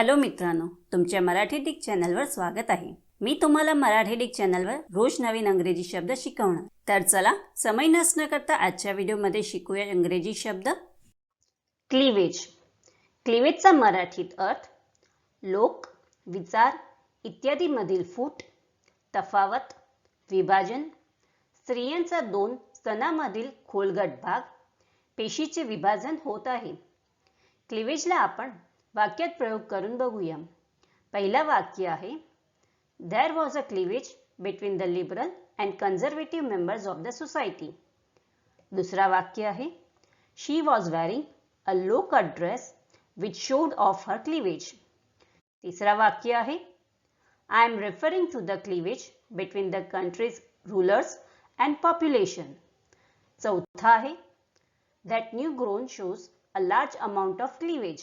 Hello मित्रांनो तुमच्या Marathi Dick चॅनलवर स्वागत आहे. मी तुम्हाला मराठी डिक चॅनलवर रोज नवीन अंग्रेजी शब्द शिकवणार. तर चला समय नसणं करता आजच्या व्हिडिओमध्ये शिकूया इंग्रजी शब्द. क्लिवेज. क्लिवेजचा मराठीत अर्थ लोक विचार इत्यादीमधील फूट तफावत विभाजन स्त्रियांचा दोन स्तनामधील खोलगट भाग पेशीचे विभाजन होत आहे. क्लिवेजला आपण वाक्यात प्रयोग करून बघूया. पहिला वाक्य आहे there was a cleavage between the liberal and conservative members of the society दुसरा वाक्य आहे she was wearing a low cut dress which showed off her cleavage तिसरा वाक्य आहे I am referring to the cleavage between the country's rulers and population चौथा आहे that new grown shows a large amount of cleavage.